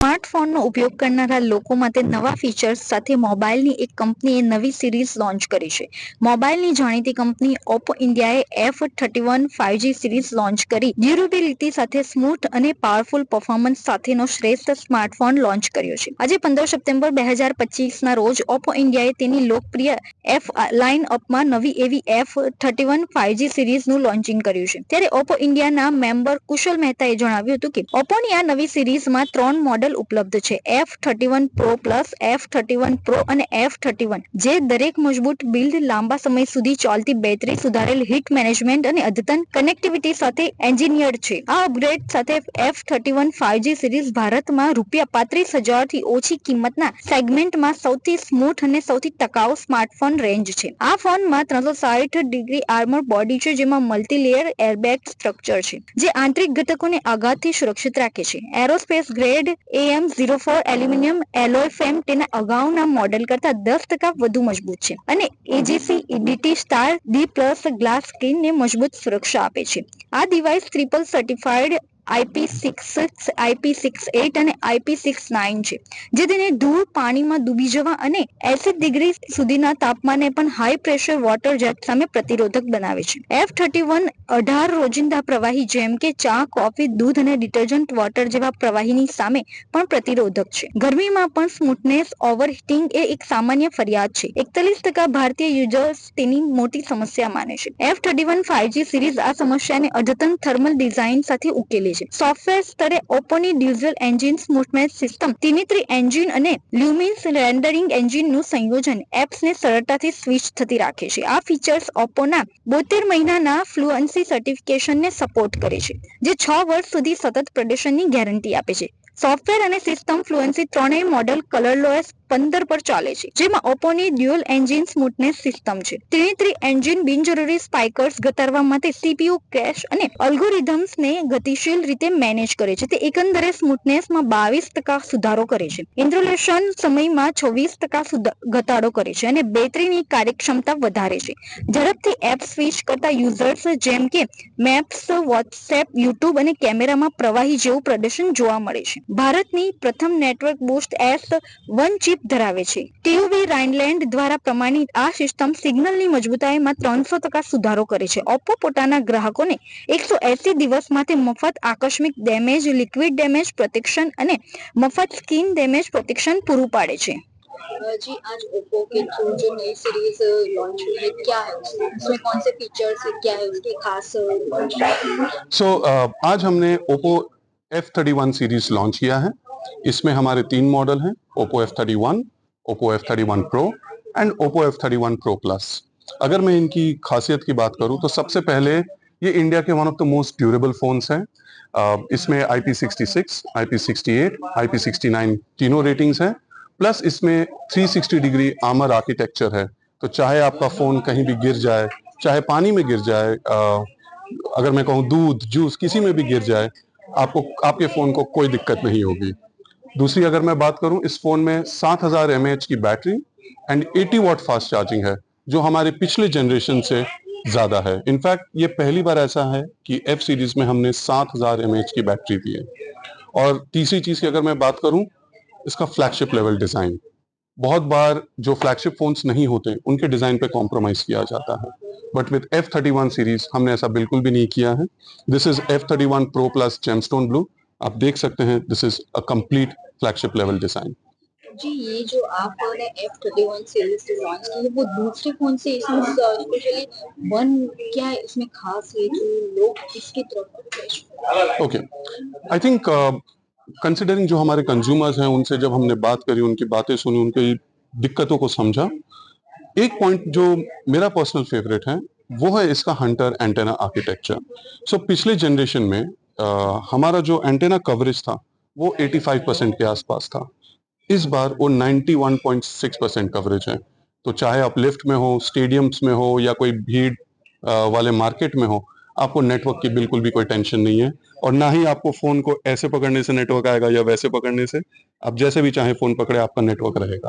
સ્માર્ટફોનનો ઉપયોગ કરનારા લોકો માટે નવા ફીચર્સ સાથે મોબાઈલની એક કંપનીએ નવી સિરીઝ લોન્ચ કરી છે. મોબાઈલની જાણીતી કંપની ઓપ્પો ઇન્ડિયાએ F thirty one five G series launch કરી ડ્યુરેબિલિટી સાથે સ્મૂથ અને પાવરફુલ પરફોર્મન્સ સાથેનો શ્રેષ્ઠ સ્માર્ટફોન લોન્ચ કર્યો છે. આજે પંદર સપ્ટેમ્બર બે હજાર પચીસના રોજ ઓપ્પો ઇન્ડિયાએ તેની લોકપ્રિય એફ લાઇન અપમાં નવી એવી F thirty one five G સિરીઝનું launching કર્યું છે. ત્યારે ઓપ્પો ઇન્ડિયાના મેમ્બર કુશલ મહેતાએ જણાવ્યું હતું કે, ઓપ્પોની આ નવી સિરીઝમાં ત્રણ મોડલ ઉપલબ્ધ છે. F thirty one pro plus F thirty one pro અને એફ થર્ટી વન જે દરેક મજબૂત બિલ્ડ લાંબા સમય સુધી ચાલતી બેટરી સુધારેલ હીટ મેનેજમેન્ટ અને અદ્યતન કનેક્ટિવિટી સાથે એન્જિનિયર્ડ છે. આ અપગ્રેડ સાથે F thirty one five G series ભારતમાં રૂપિયા પાંત્રીસ હજારથી ઓછી કિંમતના સેગમેન્ટમાં સૌથી સ્મૂથ અને સૌથી ટકાઉ સ્માર્ટફોન રેન્જ છે. આ ફોનમાં ત્રણસો સાઠ ડિગ્રી આર્મર બોડી છે, જેમાં મલ્ટીલેયર એરબેગ સ્ટ્રક્ચર છે, જે આંતરિક ઘટકોને આઘાતથી સુરક્ષિત રાખે છે. Aerospace grade AM zero four aluminium alloy frame તેના અગાઉના મોડેલ કરતા દસ ટકા વધુ મજબૂત છે. અને AGC EDT star D plus glass સ્કીનને મજબૂત સુરક્ષા આપે છે. આ device triple certified IP six IP six eight અને આઈપી સિક્સ નાઇન છે, જે તેને ધૂળ પાણીમાં ડૂબી જવા અને એસી ડિગ્રી સુધીના તાપમાને પણ હાઈ પ્રેશર વોટર જેટ સામે પ્રતિરોધક બનાવે છે. એફ થર્ટી વન અઢાર રોજિંદા પ્રવાહી જેમ કે ચા, કોફી, દૂધ અને ડિટર્જન્ટ વોટર જેવા પ્રવાહીની સામે પણ પ્રતિરોધક છે. ગરમીમાં પણ સ્મૂથનેસ, ઓવરહીટિંગ એ એક સામાન્ય ફરિયાદ છે. એકતાલીસ ટકા ભારતીય યુઝર્સ તેની મોટી સમસ્યા માને છે. F thirty one five G series આ સમસ્યાને અદ્યતન થર્મલ ડિઝાઇન સાથે ઉકેલે છે. સોફ્ટવેર સ્તરે ઓપોની ડીઝલ એન્જિન મૂવમેન્ટ સિસ્ટમ તિમિત્રી એન્જિન અને લ્યુમિન્સ રેન્ડરિંગ એન્જિનનું સંયોજન એપ્સને સરળતાથી સ્વિચ થતી રાખે છે. આ ફીચર્સ ઓપ્પોના બોતેર મહિનાના ફ્લુઅન્સી સર્ટિફિકેશનને સપોર્ટ કરે છે, જે છ વર્ષ સુધી સતત પ્રદર્શનની ગેરંટી આપે છે. સોફ્ટવેર અને સિસ્ટમ ફ્લુઅન્સી ત્રણેય મોડેલ કલરલોએસ પંદર પર ચાલે છે, જેમાં ઓપોની ડ્યુઅલ એન્જિન સ્મૂથનેસ સિસ્ટમ છે. ત્રિનેત્રી એન્જિન બિનજરૂરી સ્પાઇકર્સ ઘટાડવા માટે સીપીયુ કેશ અને અલ્ગોરિધમ્સને ગતિશીલ રીતે મેનેજ કરે છે. તે એકંદરે સ્મૂથનેસમાં બાવીસ ટકા સુધારો કરે છે. ઇન્ટ્રોલેશન સમયમાં છવ્વીસ ટકા ઘટાડો કરે છે અને બેટરીની કાર્યક્ષમતા વધારે છે. ઝડપથી એપ સ્વિચ કરતા યુઝર્સ જેમ કે મેપ્સ, વોટ્સએપ, યુટ્યુબ અને કેમેરામાં પ્રવાહી જેવું પ્રદર્શન જોવા મળે છે. ભારતની પ્રથમ network boost S one chip ધરાવે છે ટીયુવી રાઇનલેન્ડ દ્વારા પ્રમાણિત આ સિસ્ટમ સિગ્નલની મજબૂતાઈમાં ત્રણસો ટકા સુધારો કરે છે ઓપ્પો પોતાના ગ્રાહકોને એકસો એસી દિવસ માટે મફત આકસ્મિક ડેમેજ લિક્વિડ ડેમેજ પ્રોટેક્શન અને મફત સ્કિન ડેમેજ પ્રોટેક્શન પૂરું પાડે છે जी आज ओप्पो के थ्रू जो नई सीरीज लॉन्च हुई है क्या है उसमें उसमें कौन से फीचर्स है क्या है उसकी खास सो uh, आज हमने ओप्पो F31 सीरीज लॉन्च किया है इसमें हमारे तीन मॉडल हैं Oppo F31, Oppo F31 Pro and Oppo F31 Pro Plus. अगर मैं इनकी खासियत की बात करूँ तो सबसे पहले ये इंडिया के one of the most durable phones हैं। इसमें IP66, IP68, IP69 तीनों रेटिंग्स हैं। प्लस इसमें 360 डिग्री आमर आर्किटेक्चर है। तो चाहे आपका फ़ोन कहीं भी गिर जाए चाहे पानी में गिर जाए अगर मैं कहूँ दूध जूस किसी में भी गिर जाए आपको आपके फ़ोन को कोई दिक्कत नहीं होगी। दूसरी अगर मैं बात करूँ, इस फ़ोन में 7000 हज़ार की battery and 80 watt fast charging है, जो हमारे पिछले जनरेशन से ज़्यादा है। इनफैक्ट ये पहली बार ऐसा है कि एफ़ सीरीज़ में हमने 7000 हज़ार की बैटरी दी है। और तीसरी चीज़ की अगर मैं बात करूँ, इसका फ्लैगशिप लेवल डिज़ाइन बहुत बार जो फ्लैगशिप फोन्स नहीं होते, उनके डिज़ाइन पे कॉम्प्रोमाइज किया जाता है। But with F thirty one series हमने ऐसा बिल्कुल भी नहीं किया है। This is F thirty one pro plus gemstone blue आप देख सकते हैं this is a complete flagship level design जी ये जो आपने F thirty one series launch की है वो दूसरे फ़ोन से इसमें स्पेशली वन क्या है इसमें खास है जो लोग इसकी तरफ़ ओके आई थिंक कंसिडरिंग जो हमारे कंज्यूमर्स हैं उनसे जब हमने बात करी उनकी बातें सुनी उनकी दिक्कतों को समझा एक पॉइंट जो मेरा पर्सनल फेवरेट है वो है इसका हंटर एंटेना आर्किटेक्चर सो पिछले जनरेशन में आ, हमारा जो एंटेना कवरेज था वो 85 परसेंट के आसपास था। इस बार वो 91.6 परसेंट कवरेज है। तो चाहे आप लिफ्ट में हो स्टेडियम्स में हो या कोई भीड़ वाले मार्केट में हो आपको नेटवर्क की बिल्कुल भी कोई टेंशन नहीं है। और ना ही आपको फ़ोन को ऐसे पकड़ने से नेटवर्क आएगा या वैसे पकड़ने से। आप जैसे भी चाहे फ़ोन पकड़े आपका नेटवर्क रहेगा।